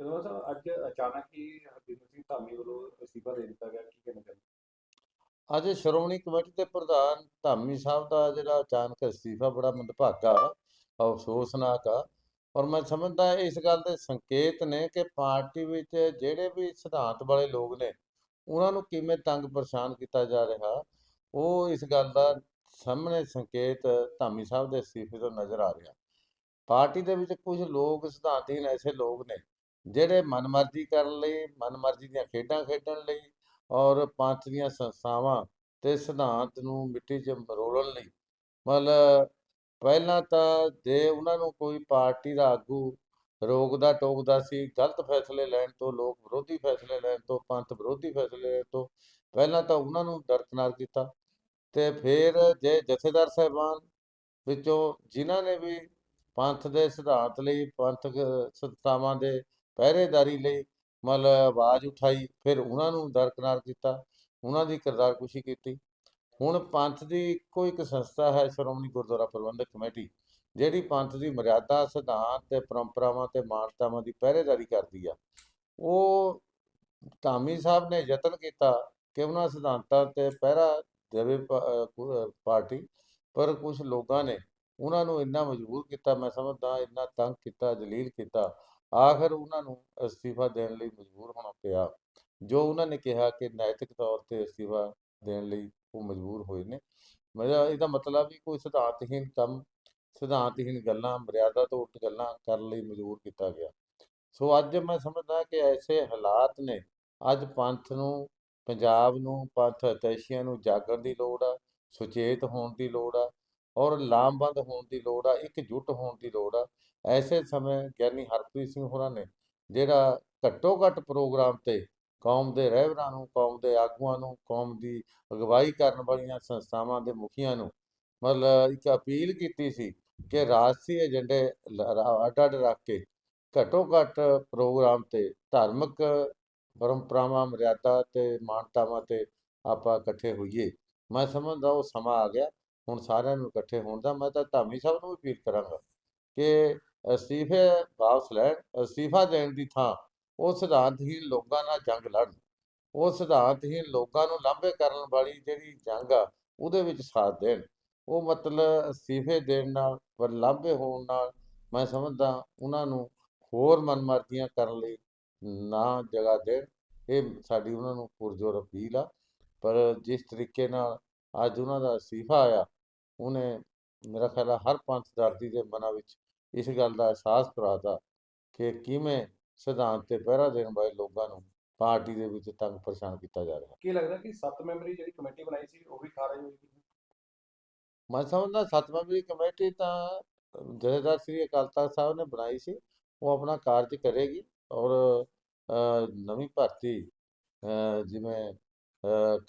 ਜਦੋਂ ਸਰ ਅੱਜ ਅਚਾਨਕ ਹੀ ਹਰਜਿੰਦਰ ਸਿੰਘ ਧਾਮੀ ਵੱਲੋਂ ਅਸਤੀਫਾ ਦੇ ਦਿੱਤਾ ਗਿਆ, ਕੀ ਕਹਿਣਾ ਚਾਹੁੰਦੇ ਅੱਜ ਸ਼੍ਰੋਮਣੀ ਕਮੇਟੀ ਦੇ ਪ੍ਰਧਾਨ ਧਾਮੀ ਸਾਹਿਬ ਦਾ ਜਿਹੜਾ ਅਚਾਨਕ ਅਸਤੀਫਾ ਬੜਾ ਮੰਦਭਾਗਾ ਅਫਸੋਸਨਾਕ ਆ। ਔਰ ਮੈਂ ਸਮਝਦਾ ਇਸ ਗੱਲ ਦੇ ਸੰਕੇਤ ਨੇ ਕਿ ਪਾਰਟੀ ਵਿੱਚ ਜਿਹੜੇ ਵੀ ਸਿਧਾਂਤ ਵਾਲੇ ਲੋਕ ਨੇ, ਉਹਨਾਂ ਨੂੰ ਕਿਵੇਂ ਤੰਗ ਪਰੇਸ਼ਾਨ ਕੀਤਾ ਜਾ ਰਿਹਾ, ਉਹ ਇਸ ਗੱਲ ਦਾ ਸਾਹਮਣੇ ਸੰਕੇਤ ਧਾਮੀ ਸਾਹਿਬ ਦੇ ਅਸਤੀਫੇ ਤੋਂ ਨਜ਼ਰ ਆ ਰਿਹਾ। ਪਾਰਟੀ ਦੇ ਵਿੱਚ ਕੁਝ ਲੋਕ ਸਿਧਾਂਤਹੀਨ ਐਸੇ ਲੋਕ ਨੇ ਜਿਹੜੇ ਮਨਮਰਜ਼ੀ ਕਰਨ ਲਈ, ਮਨਮਰਜ਼ੀ ਦੀਆਂ ਖੇਡਾਂ ਖੇਡਣ ਲਈ ਔਰ ਪੰਥ ਦੀਆਂ ਸੰਸਥਾਵਾਂ ਤੇ ਸਿਧਾਂਤ ਨੂੰ ਮਿੱਟੀ 'ਚ ਮਰੋਲਣ ਲਈ। ਮਤਲਬ ਪਹਿਲਾਂ ਤਾਂ ਜੇ ਉਹਨਾਂ ਨੂੰ ਕੋਈ ਪਾਰਟੀ ਦਾ ਆਗੂ ਰੋਕਦਾ ਟੋਕਦਾ ਸੀ, ਗਲਤ ਫੈਸਲੇ ਲੈਣ ਤੋਂ, ਲੋਕ ਵਿਰੋਧੀ ਫੈਸਲੇ ਲੈਣ ਤੋਂ, ਪੰਥ ਵਿਰੋਧੀ ਫੈਸਲੇ ਲੈਣ ਤੋਂ, ਪਹਿਲਾਂ ਤਾਂ ਉਹਨਾਂ ਨੂੰ ਦਰਕਨਾਰ ਕੀਤਾ ਤੇ ਫਿਰ ਜੇ ਜਥੇਦਾਰ ਸਾਹਿਬਾਨ ਵਿੱਚੋਂ ਜਿਨ੍ਹਾਂ ਨੇ ਵੀ ਪੰਥ ਦੇ ਸਿਧਾਂਤ ਲਈ, ਪੰਥਕ ਸੰਸਥਾਵਾਂ ਦੇ ਪਹਿਰੇਦਾਰੀ ਲਈ ਮਤਲਬ ਆਵਾਜ਼ ਉਠਾਈ, ਫਿਰ ਉਹਨਾਂ ਨੂੰ ਦਰਕਨਾਰ ਕੀਤਾ, ਉਹਨਾਂ ਦੀ ਕਿਰਦਾਰਕੁਸ਼ੀ ਕੀਤੀ। ਹੁਣ ਪੰਥ ਦੀ ਇੱਕੋ ਇੱਕ ਸੰਸਥਾ ਹੈ ਸ਼੍ਰੋਮਣੀ ਗੁਰਦੁਆਰਾ ਪ੍ਰਬੰਧਕ ਕਮੇਟੀ, ਜਿਹੜੀ ਪੰਥ ਦੀ ਮਰਿਆਦਾ, ਸਿਧਾਂਤ ਤੇ ਪਰੰਪਰਾਵਾਂ ਤੇ ਮਾਨਤਾਵਾਂ ਦੀ ਪਹਿਰੇਦਾਰੀ ਕਰਦੀ ਆ। ਉਹ ਧਾਮੀ ਸਾਹਿਬ ਨੇ ਯਤਨ ਕੀਤਾ ਕਿ ਉਹਨਾਂ ਸਿਧਾਂਤਾਂ ਤੇ ਪਹਿਰਾ ਦੇਵੇ ਪਾਰਟੀ, ਪਰ ਕੁਝ ਲੋਕਾਂ ਨੇ ਉਹਨਾਂ ਨੂੰ ਇੰਨਾ ਮਜਬੂਰ ਕੀਤਾ, ਮੈਂ ਸਮਝਦਾ ਇੰਨਾ ਤੰਗ ਕੀਤਾ, ਜਲੀਲ ਕੀਤਾ ਆਖਰ ਉਹਨਾਂ ਨੂੰ ਅਸਤੀਫਾ ਦੇਣ ਲਈ ਮਜਬੂਰ ਹੋਣਾ ਪਿਆ, ਜੋ ਉਹਨਾਂ ਨੇ ਕਿਹਾ ਕਿ ਨੈਤਿਕ ਤੌਰ ਤੇ ਅਸਤੀਫਾ ਦੇਣ ਲਈ ਉਹ ਮਜਬੂਰ ਹੋਏ ਨੇ। ਮੇਰਾ ਇਹਦਾ ਮਤਲਬ ਵੀ ਕੋਈ ਸਿਧਾਂਤਹੀਨ ਕੰਮ ਸਿਧਾਂਤਹੀਨ ਗੱਲਾਂ, ਮਰਿਆਦਾ ਤੋਂ ਉੱਠ ਗੱਲਾਂ ਕਰਨ ਲਈ ਮਜਬੂਰ ਕੀਤਾ ਗਿਆ। ਸੋ ਅੱਜ ਮੈਂ ਸਮਝਦਾ ਕਿ ਐਸੇ ਹਾਲਾਤ ਨੇ, ਅੱਜ ਪੰਥ ਨੂੰ, ਪੰਜਾਬ ਨੂੰ, ਪੰਥ ਹਿਤੈਸ਼ੀਆਂ ਨੂੰ ਜਾਗਣ ਦੀ ਲੋੜ ਆ, ਸੁਚੇਤ ਹੋਣ ਦੀ ਲੋੜ ਆ ਔਰ ਲਾਮਬੰਦ ਹੋਣ ਦੀ ਲੋੜ ਆ ਇਕਜੁੱਟ ਹੋਣ ਦੀ ਲੋੜ ਆ। ਐਸੇ ਸਮੇਂ ਗਿਆਨੀ ਹਰਪ੍ਰੀਤ ਸਿੰਘ ਹੋਰਾਂ ਨੇ ਜਿਹੜਾ ਘੱਟੋ ਘੱਟ ਪ੍ਰੋਗਰਾਮ ਤੇ ਕੌਮ ਦੇ ਰਹਿਬਰਾਂ ਨੂੰ, ਕੌਮ ਦੇ ਆਗੂਆਂ ਨੂੰ, ਕੌਮ ਦੀ ਅਗਵਾਈ ਕਰਨ ਵਾਲੀਆਂ ਸੰਸਥਾਵਾਂ ਦੇ ਮੁਖੀਆਂ ਨੂੰ ਮਤਲਬ ਇੱਕ ਅਪੀਲ ਕੀਤੀ ਸੀ ਕਿ ਰਾਜਸੀ ਏਜੰਡੇ ਅੱਡ ਅੱਡ ਰੱਖ ਕੇ ਘੱਟੋ ਘੱਟ ਪ੍ਰੋਗਰਾਮ ਤੇ ਧਾਰਮਿਕ ਪਰੰਪਰਾਵਾਂ, ਮਰਿਆਦਾ ਤੇ ਮਾਨਤਾਵਾਂ ਤੇ ਆਪਾਂ ਇਕੱਠੇ ਹੋਈਏ। ਮੈਂ ਸਮਝਦਾ ਉਹ ਸਮਾਂ ਆ ਗਿਆ। ਹੁਣ ਸਾਰਿਆਂ ਨੂੰ ਇਕੱਠੇ ਹੋਣ ਦਾ, ਮੈਂ ਤਾਂ ਧਾਮੀ ਸਾਹਿਬ ਨੂੰ ਅਪੀਲ ਕਰਾਂਗਾ ਕਿ ਅਸਤੀਫੇ ਵਾਪਸ ਲੈਣ, ਅਸਤੀਫਾ ਦੇਣ ਦੀ ਥਾਂ ਉਹ ਸਿਧਾਂਤਹੀਨ ਲੋਕਾਂ ਨਾਲ ਜੰਗ ਲੜਨ, ਉਹ ਸਿਧਾਂਤਹੀਨ ਲੋਕਾਂ ਨੂੰ ਲਾਂਭੇ ਕਰਨ ਵਾਲੀ ਜਿਹੜੀ ਜੰਗ ਆ, ਉਹਦੇ ਵਿੱਚ ਸਾਥ ਦੇਣ। ਉਹ ਮਤਲਬ ਅਸਤੀਫੇ ਦੇਣ ਨਾਲ ਪਰ ਲਾਂਭੇ ਹੋਣ ਨਾਲ ਮੈਂ ਸਮਝਦਾ ਉਹਨਾਂ ਨੂੰ ਹੋਰ ਮਨਮਰਜ਼ੀਆਂ ਕਰਨ ਲਈ ਨਾ ਜਗ੍ਹਾ ਦੇਣ, ਇਹ ਸਾਡੀ ਉਹਨਾਂ ਨੂੰ ਪੁਰਜੋਰ ਅਪੀਲ ਆ। ਪਰ ਜਿਸ ਤਰੀਕੇ ਨਾਲ ਅੱਜ ਉਹਨਾਂ ਦਾ ਅਸਤੀਫਾ ਆਇਆ ਉਹਨੇ ਮੇਰਾ ਖਿਆਲ ਹਰ ਪੰਥਦਰਦੀ ਦੇ ਮਨਾਂ ਵਿੱਚ ਇਸ ਗੱਲ ਦਾ ਅਹਿਸਾਸ ਕਰਾਤਾ ਕਿ ਕਿਵੇਂ ਸਿਧਾਂਤ ਤੇ ਪਹਿਰਾ ਦੇਣ ਵਾਲੇ ਲੋਕਾਂ ਨੂੰ ਪਾਰਟੀ ਦੇ ਵਿੱਚ ਤੰਗ ਪਰੇਸ਼ਾਨ ਕੀਤਾ ਜਾ ਰਿਹਾ। ਕੀ ਲੱਗਦਾ ਕਿ ਸੱਤ ਮੈਂਬਰੀ ਜਿਹੜੀ ਕਮੇਟੀ ਬਣਾਈ ਸੀ ਉਹ ਵੀ ਖਾਰਜ ਹੋਈ ਮੈਂ ਸਮਝਦਾ ਸੱਤ ਮੈਂਬਰੀ ਕਮੇਟੀ ਤਾਂ ਜਥੇਦਾਰ ਸ੍ਰੀ ਅਕਾਲ ਤਖਤ ਸਾਹਿਬ ਨੇ ਬਣਾਈ ਸੀ ਉਹ ਆਪਣਾ ਕਾਰਜ ਕਰੇਗੀ ਔਰ ਨਵੀਂ ਭਰਤੀ ਜਿਵੇਂ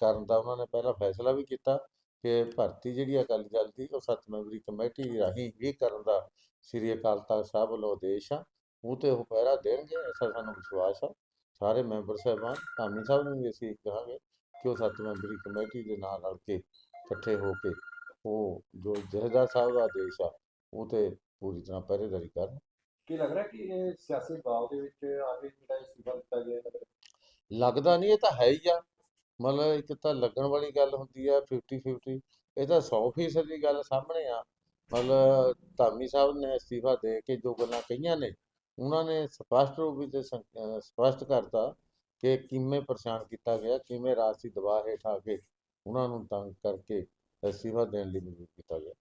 ਕਰਨ ਦਾ ਉਹਨਾਂ ਨੇ ਪਹਿਲਾਂ ਫੈਸਲਾ ਵੀ ਕੀਤਾ। ਕਿ ਭਰਤੀ ਜਿਹੜੀ ਅਕਾਲੀ ਦਲ ਦੀ ਉਹ ਸੱਤ ਮੈਂਬਰੀ ਕਮੇਟੀ ਰਾਹੀਂ ਹੀ ਕਰਨ ਦਾ ਸ੍ਰੀ ਅਕਾਲ ਤਖਤ ਸਾਹਿਬ ਵੱਲੋਂ ਆਦੇਸ਼ ਆ। ਉਹ ਤੇ ਉਹ ਪਹਿਰਾ ਦੇਣਗੇ ਐਸਾ ਸਾਨੂੰ ਵਿਸ਼ਵਾਸ ਆ। ਸਾਰੇ ਮੈਂਬਰ ਸਾਹਿਬਾਨ ਧਾਮੀ ਸਾਹਿਬ ਨੂੰ ਵੀ ਅਸੀਂ ਕਹਾਂਗੇ ਕਿ ਉਹ ਸੱਤ ਮੈਂਬਰੀ ਕਮੇਟੀ ਦੇ ਨਾਲ ਰਲ ਕੇ ਇਕੱਠੇ ਹੋ ਕੇ ਉਹ ਜੋ ਜਥੇਦਾਰ ਸਾਹਿਬ ਦਾ ਆਦੇਸ਼ ਆ ਉਹ ਤੇ ਪੂਰੀ ਤਰ੍ਹਾਂ ਪਹਿਰੇਦਾਰੀ ਕਰਨ। ਕੀ ਲੱਗ ਰਿਹਾ ਕਿ ਇਹ ਸਿਆਸੀ ਦਬਾਅ ਦੇ ਵਿੱਚ ਆ ਕੇ ਜਿਹੜਾ ਅਸਤੀਫਾ ਦਿੱਤਾ ਗਿਆ ਲੱਗਦਾ ਨਹੀਂ ਇਹ ਤਾਂ ਹੈ ਹੀ ਆ। ਮਤਲਬ ਇੱਕ ਤਾਂ ਲੱਗਣ ਵਾਲੀ ਗੱਲ ਹੁੰਦੀ ਆ 50 50 ਇਹ ਤਾਂ 100% ਦੀ ਗੱਲ ਸਾਹਮਣੇ ਆ। ਮਤਲਬ ਧਾਮੀ ਸਾਹਿਬ ਨੇ ਅਸਤੀਫਾ ਦੇ ਕੇ ਜੋ ਗੱਲਾਂ ਕਹੀਆਂ ਨੇ, ਉਹਨਾਂ ਨੇ ਸਪਸ਼ਟ ਰੂਪ ਵਿੱਚ ਸੰ- ਅਹ ਸਪਸ਼ਟ ਕਰਤਾ ਕਿ ਕਿਵੇਂ ਪਰੇਸ਼ਾਨ ਕੀਤਾ ਗਿਆ, ਕਿਵੇਂ ਰਾਜਸੀ ਦਬਾਅ ਹੇਠ ਆ ਕੇ ਉਹਨਾਂ ਨੂੰ ਤੰਗ ਕਰਕੇ ਅਸਤੀਫਾ ਦੇਣ ਲਈ ਮਜਬੂਰ ਕੀਤਾ ਗਿਆ।